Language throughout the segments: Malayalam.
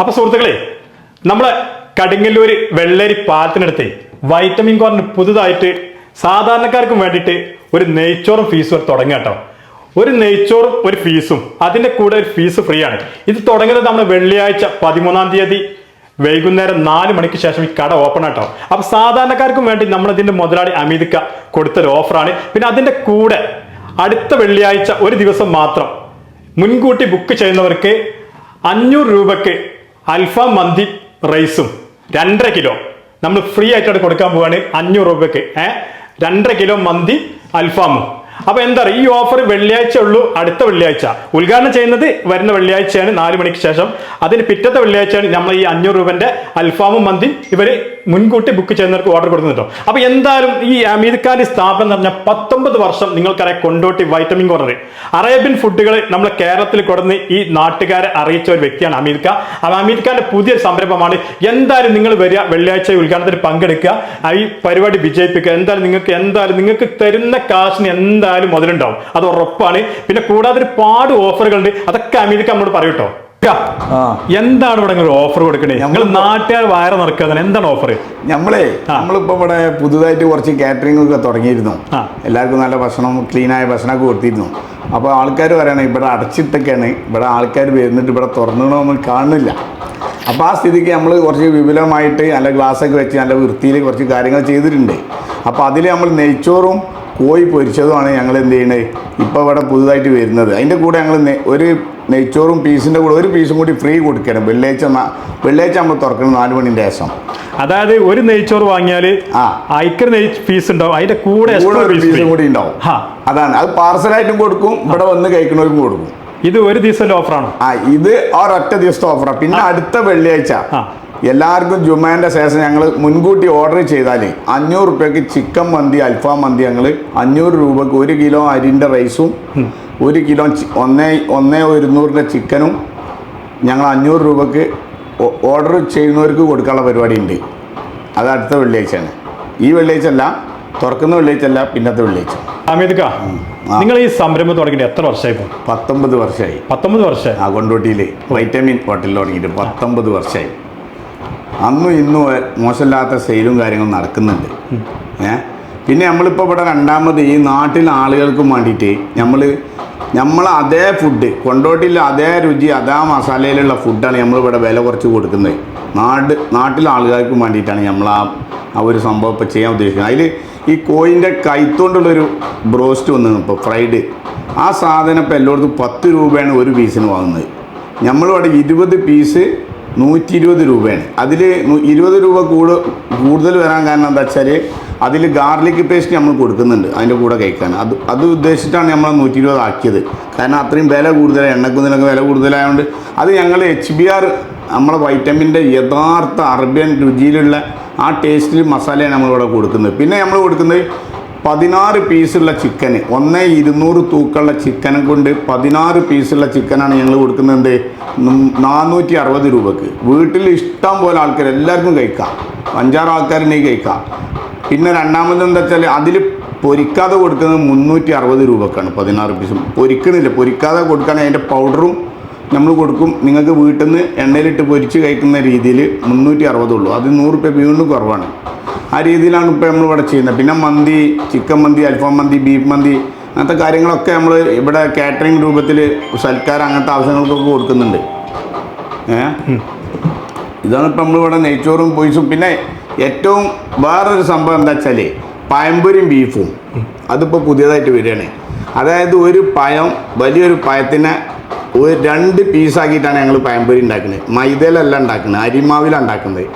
അപ്പൊ സുഹൃത്തുക്കളെ നമ്മളെ കടുങ്ങല്ലൂര് വെള്ളരി പാലത്തിനടുത്ത് വൈറ്റമിൻ കോർണർ പുതുതായിട്ട് സാധാരണക്കാർക്കും വേണ്ടിയിട്ട് ഒരു നെയ്ച്ചോറും ഫീസും തുടങ്ങി കേട്ടോ. ഒരു നെയ്ച്ചോറും ഒരു ഫീസും അതിന്റെ കൂടെ ഒരു ഫീസ് ഫ്രീ ആണ്. ഇത് തുടങ്ങുന്നത് നമ്മൾ വെള്ളിയാഴ്ച പതിമൂന്നാം തീയതി വൈകുന്നേരം നാല് മണിക്ക് ശേഷം ഈ കട ഓപ്പൺ ആട്ടോ. അപ്പൊ സാധാരണക്കാർക്കും വേണ്ടി നമ്മൾ ഇതിന്റെ മുതലാളി അമീദിക്ക കൊടുത്തൊരു ഓഫറാണ് പിന്നെ അതിന്റെ കൂടെ അടുത്ത വെള്ളിയാഴ്ച ഒരു ദിവസം മാത്രം മുൻകൂട്ടി ബുക്ക് ചെയ്യുന്നവർക്ക് അഞ്ഞൂറ് രൂപക്ക് അൽഫാം മന്തി റൈസും രണ്ടര കിലോ. നമ്മൾ ഫ്രീ ആയിട്ടാണ് കൊടുക്കാൻ പോവാണ്. അഞ്ഞൂറ് രൂപയ്ക്ക്. ഏഹ് രണ്ടര കിലോ മന്തി അൽഫാമും. അപ്പൊ എന്താ ഈ ഓഫർ വെള്ളിയാഴ്ച ഉള്ളൂ അടുത്ത വെള്ളിയാഴ്ച. ഉദ്ഘാടനം ചെയ്യുന്നത് വരുന്ന വെള്ളിയാഴ്ചയാണ് നാല് മണിക്ക് ശേഷം. അതിന് പിറ്റത്തെ വെള്ളിയാഴ്ചയാണ് നമ്മൾ ഈ അഞ്ഞൂറ് രൂപന്റെ അൽഫാമും മന്തി ഇവർ മുൻകൂട്ടി ബുക്ക് ചെയ്യുന്നവർക്ക് ഓർഡർ കൊടുക്കുന്നുണ്ടോ? അപ്പൊ എന്തായാലും ഈ അമീദ് ഖാന്റെ സ്ഥാപനം എന്ന് പറഞ്ഞാൽ പത്തൊമ്പത് വർഷം നിങ്ങൾക്കറിയാം കൊണ്ടോട്ടി വൈറ്റമിൻ കോർണർ അറേബ്യൻ ഫുഡുകൾ നമ്മൾ കേരളത്തിൽ കൊടുന്ന് ഈ നാട്ടുകാരെ അറിയിച്ച ഒരു വ്യക്തിയാണ് അമീദ് ഖാൻ അപ്പൊ അമീദ് ഖാന്റെ പുതിയ സംരംഭമാണ്. എന്തായാലും നിങ്ങൾ വരിക വെള്ളിയാഴ്ച ഉദ്ഘാടനത്തിന് പങ്കെടുക്കുക ഈ പരിപാടി വിജയിപ്പിക്കുക. എന്തായാലും നിങ്ങൾക്ക് എന്തായാലും നിങ്ങൾക്ക് തരുന്ന കാശിന് എന്തായാലും മുതലുണ്ടാവും. അത് ഉറപ്പാണ്. പിന്നെ കൂടാതെ ഒരുപാട് ഓഫറുകളുണ്ട് അതൊക്കെ അമീദ് ഖാൻ നമ്മോട് പറയൂട്ടോ. എന്താണ് ഇവിടെ ഒരു ഓഫർ കൊടുക്കണേ? ഞങ്ങൾ നാട്ടുകാർ വയറ് നിറക്കുക എന്താണ് ഓഫർ ഞമ്മളെ. നമ്മളിപ്പോ ഇവിടെ പുതുതായിട്ട് കുറച്ച് കാറ്ററിംഗ് ഒക്കെ തുടങ്ങിയിരുന്നു. എല്ലാവർക്കും നല്ല ഭക്ഷണം ക്ലീനായ ഭക്ഷണമൊക്കെ കൊടുത്തിരുന്നു. അപ്പോൾ ആൾക്കാർ പറയണേ ഇവിടെ അടച്ചിട്ടൊക്കെയാണ്. ഇവിടെ ആൾക്കാർ വരുന്നിട്ട് ഇവിടെ തുറന്നിടണമെന്ന് കാണുന്നില്ല. അപ്പോൾ ആ സ്ഥിതിക്ക് നമ്മൾ കുറച്ച് വിപുലമായിട്ട് നല്ല ഗ്ലാസ്സൊക്കെ വെച്ച് നല്ല വൃത്തിയിൽ കുറച്ച് കാര്യങ്ങൾ ചെയ്തിട്ടുണ്ട്. അപ്പോൾ അതിൽ നമ്മൾ നെയ്ച്ചോറും കോഴി പൊരിച്ചതുമാണ് ഞങ്ങൾ എന്ത് ചെയ്യണത് ഇപ്പോൾ ഇവിടെ പുതുതായിട്ട് വരുന്നത്. അതിന്റെ കൂടെ ഞങ്ങൾ ഒരു നെയ്ച്ചോറും പീസിന്റെ കൂടെ ഒരു പീസും കൂടി ഫ്രീ കൊടുക്കണം. വെള്ളിയാഴ്ച വെള്ളിയാഴ്ച നമ്മൾ തുറക്കണം നാല് മണിന്റെ ശേഷം. അതായത് ഒരു നെയ്ച്ചോറ് വാങ്ങിയാൽ ആ. ഐക്കർ നെയ് പീസ് ഉണ്ടാവും അതിന്റെ കൂടെ ഒരു പീസും കൂടി ഉണ്ടാവും. അതാണ്. അത് പാർസലായിട്ടും കൊടുക്കും. ഇവിടെ വന്ന് കഴിക്കുന്നവർക്കും കൊടുക്കും. ഇത് ഒരു ദിവസത്തെ ഓഫറാണ് ആ ഇത് ഒരൊറ്റ ദിവസത്തെ ഓഫറാണ് പിന്നെ അടുത്ത വെള്ളിയാഴ്ച. എല്ലാവർക്കും ജുമാന്റെ ശേഷം ഞങ്ങൾ മുൻകൂട്ടി ഓർഡർ ചെയ്താൽ അഞ്ഞൂറ് റുപ്യക്ക് ചിക്കൻ മന്തി അൽഫാം മന്തി ഞങ്ങൾ അഞ്ഞൂറ് രൂപക്ക് ഒരു കിലോ അരിന്റെ റൈസും ഒരു കിലോ ഒന്നേ ഒന്നേ ഒരുന്നൂറിന്റെ ചിക്കനും ഞങ്ങൾ അഞ്ഞൂറ് രൂപക്ക് ഓർഡർ ചെയ്യുന്നവർക്ക് കൊടുക്കാനുള്ള പരിപാടി ഉണ്ട് അത് അടുത്ത വെള്ളിയാഴ്ചയാണ്. ഈ വെള്ളിയാഴ്ച അല്ല തുറക്കുന്ന വെള്ളിയാഴ്ച. അല്ല പിന്നത്തെ വെള്ളിയാഴ്ച നിങ്ങൾ ഈ സംരംഭം തുടങ്ങിയിട്ട് എത്ര വർഷമായി പത്തൊമ്പത് വർഷമായി. പത്തൊമ്പത് വർഷമായി? ആ കൊണ്ടോട്ടിയിൽ വൈറ്റമിൻ ഹോട്ടലിൽ തുടങ്ങിയിട്ട് പത്തൊമ്പത് വർഷമായി. അന്നും ഇന്നും മോശമില്ലാത്ത സെയിലും കാര്യങ്ങളും നടക്കുന്നുണ്ട്. ഏ? പിന്നെ നമ്മളിപ്പോൾ ഇവിടെ രണ്ടാമത് ഈ നാട്ടിലെ ആളുകൾക്കും വേണ്ടിയിട്ട് നമ്മൾ നമ്മൾ അതേ ഫുഡ് കൊണ്ടോട്ടില്ല അതേ രുചി അതേ മസാലയിലുള്ള ഫുഡാണ് നമ്മളിവിടെ വില കുറച്ച് കൊടുക്കുന്നത്. നാട് നാട്ടിലെ ആളുകൾക്കും വേണ്ടിയിട്ടാണ് നമ്മൾ ആ ആ ഒരു സംഭവം ഇപ്പോൾ ചെയ്യാൻ ഉദ്ദേശിക്കുന്നത്. അതിൽ ഈ കോയിന്റെ കൈത്തോണ്ടുള്ളൊരു ബ്രോസ്റ്റ് വന്നു ഇപ്പോൾ ഫ്രൈഡ് ആ സാധനം ഇപ്പോൾ എല്ലായിടത്തും പത്ത് രൂപയാണ് ഒരു പീസിന് വാങ്ങുന്നത്. നമ്മളിവിടെ ഇരുപത് പീസ് നൂറ്റി ഇരുപത് രൂപയാണ് അതിൽ ഇരുപത് രൂപ കൂട് കൂടുതൽ വരാൻ കാരണം എന്താ വെച്ചാൽ അതിൽ ഗാർലിക് പേസ്റ്റ് നമ്മൾ കൊടുക്കുന്നുണ്ട് അതിന്റെ കൂടെ കഴിക്കാൻ. അത് അത് ഉദ്ദേശിച്ചിട്ടാണ് നമ്മൾ നൂറ്റി ഇരുപത് ആക്കിയത്. കാരണം അത്രയും വില കൂടുതൽ എണ്ണക്കുന്നതിനൊക്കെ വില കൂടുതലായതുകൊണ്ട് അത് ഞങ്ങൾ എച്ച് ബി ആർ നമ്മളെ വൈറ്റമിന്റെ യഥാർത്ഥ അറബ്യൻ രുചിയിലുള്ള ആ ടേസ്റ്റിൽ മസാലയാണ് നമ്മളിവിടെ കൊടുക്കുന്നത്. പിന്നെ നമ്മൾ കൊടുക്കുന്നത് പതിനാറ് പീസുള്ള ചിക്കന് ഒന്നേ ഇരുന്നൂറ് തൂക്കുള്ള ചിക്കനെ കൊണ്ട് പതിനാറ് പീസുള്ള ചിക്കനാണ് ഞങ്ങൾ കൊടുക്കുന്നത് എന്ത്? നാനൂറ്റി അറുപത് രൂപക്ക്. വീട്ടിൽ ഇഷ്ടം പോലെ ആൾക്കാർ എല്ലാവർക്കും കഴിക്കാം. അഞ്ചാറ് ആൾക്കാരുണ്ടെങ്കിൽ കഴിക്കാം. പിന്നെ രണ്ടാമത് എന്താ വെച്ചാൽ അതിൽ പൊരിക്കാതെ കൊടുക്കുന്നത് മുന്നൂറ്റി അറുപത് രൂപക്കാണ് പതിനാറ് പീസും. പൊരിക്കണില്ല. പൊരിക്കാതെ കൊടുക്കുകയാണെങ്കിൽ അതിന്റെ പൗഡറും നമ്മൾ കൊടുക്കും. നിങ്ങൾക്ക് വീട്ടിൽ നിന്ന് എണ്ണയിലിട്ട് പൊരിച്ച് കഴിക്കുന്ന രീതിയിൽ മുന്നൂറ്റി അറുപതുള്ളൂ അത് നൂറ് രൂപ വീണ്ടും കുറവാണ്. ആ രീതിയിലാണ് ഇപ്പോൾ നമ്മൾ ഇവിടെ ചെയ്യുന്നത്. പിന്നെ മന്തി ചിക്കൻ മന്തി അൽഫാം മന്തി ബീഫ് മന്തി അങ്ങനത്തെ കാര്യങ്ങളൊക്കെ നമ്മൾ ഇവിടെ കാറ്ററിംഗ് രൂപത്തിൽ സൽക്കാരം അങ്ങനത്തെ ആവശ്യങ്ങൾക്കൊക്കെ കൊടുക്കുന്നുണ്ട്. ഏ? ഇതാണ് ഇപ്പം നമ്മളിവിടെ നെയ്ച്ചോറും പൊയ്സും പിന്നെ ഏറ്റവും വേറൊരു സംഭവം എന്താ വെച്ചാൽ പഴംപൊരിയും ബീഫും. അതിപ്പോൾ പുതിയതായിട്ട് വരികയാണ്. അതായത് ഒരു പയം വലിയൊരു പഴത്തിനെ ഒരു രണ്ട് പീസാക്കിയിട്ടാണ് ഞങ്ങൾ പഴംപൊരി ഉണ്ടാക്കുന്നത് മൈദയിലല്ല ഉണ്ടാക്കുന്നത് അരിമാവിലാണ് ഉണ്ടാക്കുന്നത്.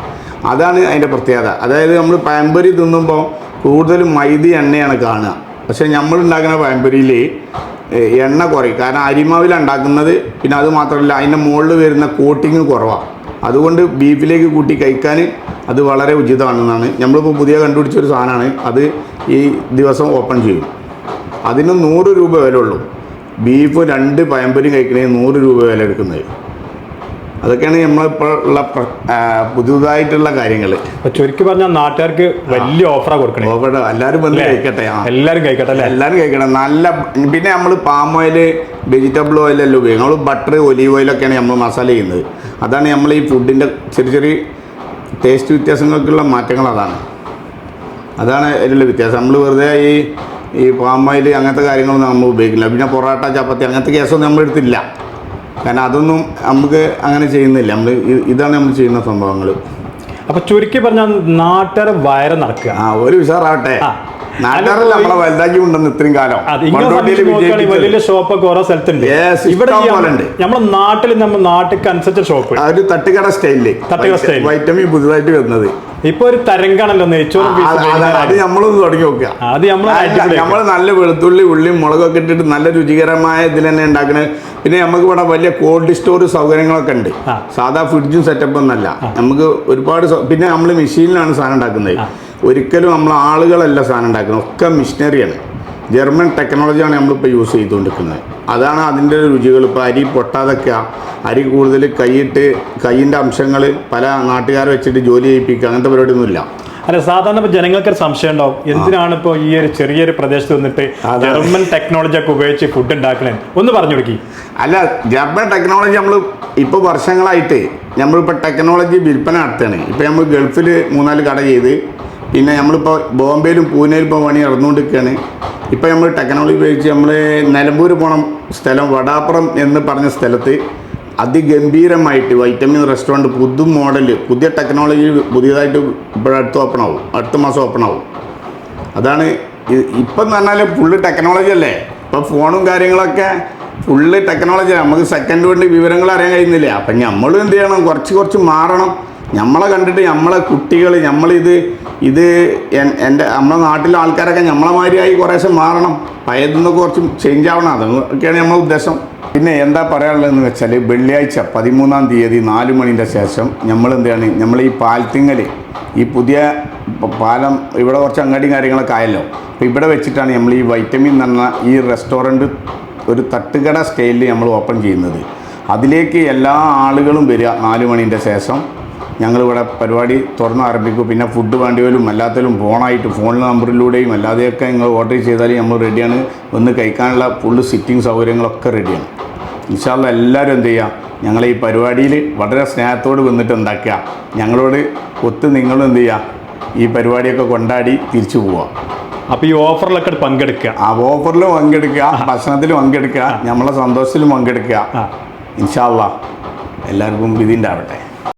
അതാണ് അതിന്റെ പ്രത്യേകത. അതായത് നമ്മൾ പഴംപൊരി തിന്നുമ്പോൾ കൂടുതലും മൈദ എണ്ണയാണ് കാണുക. പക്ഷേ നമ്മൾ ഉണ്ടാക്കുന്ന പഴംപൊരിയിൽ എണ്ണ കുറയും. കാരണം അരിമാവിലാണ് ഉണ്ടാക്കുന്നത്. പിന്നെ അത് മാത്രമല്ല അതിന്റെ മുകളിൽ വരുന്ന കോട്ടിങ് കുറവാണ് അതുകൊണ്ട് ബീഫിലേക്ക് കൂട്ടി കഴിക്കാൻ അത് വളരെ ഉചിതമാണെന്നാണ്. നമ്മളിപ്പോൾ പുതിയ കണ്ടുപിടിച്ചൊരു സാധനമാണ്. അത് ഈ ദിവസം ഓപ്പൺ ചെയ്യും. അതിന് നൂറ് രൂപ വില ഉള്ളൂ ബീഫ് രണ്ട് പഴംപൊരി കഴിക്കണേ നൂറ് രൂപ വില എടുക്കുന്നത്. അതൊക്കെയാണ് നമ്മളിപ്പോൾ ഉള്ള പുതുതായിട്ടുള്ള കാര്യങ്ങൾ. ചുരുക്കി പറഞ്ഞാൽ നാട്ടുകാർക്ക് വലിയ ഓഫറാണ് കൊടുക്കണേ. ഓവർ എല്ലാവരും വന്ന്? കഴിക്കട്ടെ എല്ലാവരും കഴിക്കട്ടെ എല്ലാവരും കഴിക്കണം. നല്ല പിന്നെ നമ്മൾ പാം ഓയിൽ വെജിറ്റബിൾ ഓയിലല്ല ഉപയോഗിക്കും. നമ്മൾ ബട്ടർ ഒലീവ് ഓയിലൊക്കെയാണ് നമ്മൾ മസാല ചെയ്യുന്നത്. അതാണ് നമ്മൾ ഈ ഫുഡിന്റെ ചെറിയ ചെറിയ ടേസ്റ്റ് വ്യത്യാസങ്ങൾക്കുള്ള മാറ്റങ്ങൾ അതാണ്. അതാണ് അതിലുള്ള വ്യത്യാസം. നമ്മൾ വെറുതെ ഈ ഈ പാമോയിൽ അങ്ങനത്തെ കാര്യങ്ങളൊന്നും നമ്മൾ ഉപയോഗിക്കില്ല. പിന്നെ പൊറോട്ട ചപ്പാത്തി അങ്ങനത്തെ കേസൊന്നും നമ്മൾ എടുത്തില്ല. കാരണം അതൊന്നും നമുക്ക് അങ്ങനെ ചെയ്യുന്നില്ല. നമ്മൾ ഇതാണ് നമ്മൾ ചെയ്യുന്ന സംഭവങ്ങൾ അപ്പൊ ചുരുക്കി പറഞ്ഞാൽ നാട്ടുകാരെ വയറ് നടക്കുക. ആ ഒരു ഉഷാറാവട്ടെ. നാട്ടുകാരല്ല നമ്മളെ വലുതാക്കി ഉണ്ടെന്ന് ഇത്രയും കാലം? വലിയ ഷോപ്പൊക്കെ ഓരോ സ്ഥലത്തുണ്ട്. ഇവിടെ. നമ്മുടെ നാട്ടിൽ നമ്മൾ നാട്ടിൽ അനുസരിച്ച ഷോപ്പ്. ഒരു തട്ടുകട സ്റ്റൈലിൽ. തട്ടുകട സ്റ്റൈൽ വൈറ്റമിൻ പുതുതായിട്ട് വരുന്നത്. ഇപ്പൊ ഒരു തരംഗാണല്ലോ നെയ്ച്ചോറും അത് നമ്മളൊന്ന് തുടങ്ങി നോക്കുക അത്. നമ്മൾ നല്ല വെളുത്തുള്ളി ഉള്ളിയും മുളകൊക്കെ ഇട്ടിട്ട് നല്ല രുചികരമായ ഇതിൽ തന്നെ ഉണ്ടാക്കണേ. പിന്നെ നമുക്ക് ഇവിടെ വലിയ കോൾഡ് സ്റ്റോർ സൗകര്യങ്ങളൊക്കെ ഉണ്ട്. സാധാ ഫ്രിഡ്ജും സെറ്റപ്പ് ഒന്നല്ല നമുക്ക് ഒരുപാട് പിന്നെ നമ്മൾ മെഷീനിലാണ് സാധനം ഉണ്ടാക്കുന്നത്. ഒരിക്കലും നമ്മൾ ആളുകളല്ല സാധനം ഉണ്ടാക്കുന്നത്. ഒക്കെ മിഷനറിയാണ് ജർമ്മൻ ടെക്നോളജിയാണ് നമ്മളിപ്പോൾ യൂസ് ചെയ്തുകൊണ്ടിരിക്കുന്നത്. അതാണ് അതിന്റെ രുചികൾ. ഇപ്പോൾ അരി പൊട്ടാതൊക്കെ. അരി കൂടുതൽ കൈയിട്ട് കൈയിന്റെ അംശങ്ങൾ പല നാട്ടുകാരെ വെച്ചിട്ട് ജോലി ചെയ്യിപ്പിക്കുക. അങ്ങനത്തെ പരിപാടിയൊന്നുമില്ല. അല്ല സാധാരണ ഇപ്പോൾ ജനങ്ങൾക്ക് ഒരു സംശയം ഉണ്ടാവും. എന്തിനാണ് ഇപ്പോൾ ഈ ഒരു ചെറിയൊരു പ്രദേശത്ത് വന്നിട്ട് ജർമ്മൻ ടെക്നോളജി ഒക്കെ ഉപയോഗിച്ച് ഫുഡ് ഉണ്ടാക്കണേ ഒന്ന് പറഞ്ഞു കൊടുക്കി. അല്ല ജർമ്മൻ ടെക്നോളജി നമ്മൾ ഇപ്പോൾ വർഷങ്ങളായിട്ട് നമ്മളിപ്പോൾ ടെക്നോളജി വിൽപ്പന നടത്തുകയാണ്. ഇപ്പോൾ നമ്മൾ ഗൾഫിൽ മൂന്നാൽ കട ചെയ്ത് പിന്നെ നമ്മളിപ്പോൾ ബോംബെയിലും പൂനെയിലും ഇപ്പോൾ പണി നടന്നുകൊണ്ടിരിക്കുകയാണ്. ഇപ്പോൾ നമ്മൾ ടെക്നോളജി ഉപയോഗിച്ച് നമ്മൾ നിലമ്പൂർ പോണം സ്ഥലം വടാപ്പുറം എന്ന് പറഞ്ഞ സ്ഥലത്ത് അതിഗംഭീരമായിട്ട് വൈറ്റമിൻ റെസ്റ്റോറന്റ് പുതു മോഡൽ പുതിയ ടെക്നോളജി പുതിയതായിട്ട് ഇപ്പോഴടുത്ത് ഓപ്പൺ ആവും. അടുത്ത മാസം ഓപ്പൺ ആവും. അതാണ് ഇപ്പം എന്ന് പറഞ്ഞാൽ ഫുള്ള് ടെക്നോളജി അല്ലേ? ഇപ്പം ഫോണും കാര്യങ്ങളൊക്കെ ഫുള്ള് ടെക്നോളജി നമുക്ക് സെക്കൻഡ് കൊണ്ട് വിവരങ്ങൾ അറിയാൻ കഴിയുന്നില്ല? അപ്പം നമ്മളും എന്ത് ചെയ്യണം? കുറച്ച് കുറച്ച് മാറണം. നമ്മളെ കണ്ടിട്ട് നമ്മളെ കുട്ടികൾ നമ്മളിത് ഇത് എൻ- എന്റെ നമ്മളെ നാട്ടിലെ ആൾക്കാരൊക്കെ നമ്മളെ മാതിരിയായി കുറേശ്ശെ മാറണം. പഴയതിൽ നിന്നൊക്കെ കുറച്ച് ചേഞ്ച് ആവണം. അതൊക്കെയാണ് നമ്മളെ ഉദ്ദേശം. പിന്നെ എന്താ പറയാനുള്ളതെന്ന് വെച്ചാൽ വെള്ളിയാഴ്ച പതിമൂന്നാം തീയതി നാല് മണിന്റെ ശേഷം നമ്മൾ എന്താണ് നമ്മൾ ഈ പാലത്തിങ്ങൽ ഈ പുതിയ പാലം ഇവിടെ കുറച്ച് അങ്ങാടിയും കാര്യങ്ങളൊക്കെ ആയല്ലോ. അപ്പോൾ ഇവിടെ വെച്ചിട്ടാണ് നമ്മൾ ഈ വൈറ്റമിൻ എന്ന് ഈ റെസ്റ്റോറന്റ് ഒരു തട്ടുകട സ്റ്റൈലിൽ നമ്മൾ ഓപ്പൺ ചെയ്യുന്നത്. അതിലേക്ക് എല്ലാ ആളുകളും വരിക നാല് മണിന്റെ ശേഷം. ഞങ്ങളിവിടെ പരിപാടി തുറന്ന് ആരംഭിക്കും. പിന്നെ ഫുഡ് വേണ്ടിയവരും അല്ലാത്തവരും ഫോണായിട്ട് ഫോൺ നമ്പറിലൂടെയും അല്ലാതെയൊക്കെ നിങ്ങൾ ഓർഡർ ചെയ്താൽ നമ്മൾ റെഡിയാണ് ഒന്ന് കഴിക്കാനുള്ള ഫുള്ള് സിറ്റിംഗ് സൗകര്യങ്ങളൊക്കെ റെഡിയാണ് ഇൻഷാല്ല എല്ലാവരും എന്ത് ചെയ്യുക ഞങ്ങളെ ഈ പരിപാടിയിൽ വളരെ സ്നേഹത്തോട് വന്നിട്ട് ഉണ്ടാക്കുക. ഞങ്ങളോട് ഒത്ത് നിങ്ങളും എന്ത് ചെയ്യുക ഈ പരിപാടിയൊക്കെ കൊണ്ടാടി തിരിച്ചു പോവുക. അപ്പോൾ ഈ ഓഫറിലൊക്കെ പങ്കെടുക്കുക. ആ ഓഫറിലും പങ്കെടുക്കുക. ഭക്ഷണത്തിലും പങ്കെടുക്കുക. നമ്മളെ സന്തോഷത്തിലും പങ്കെടുക്കുക. ഇൻഷാല്ല എല്ലാവർക്കും ഇതിന്റെ ആവട്ടെ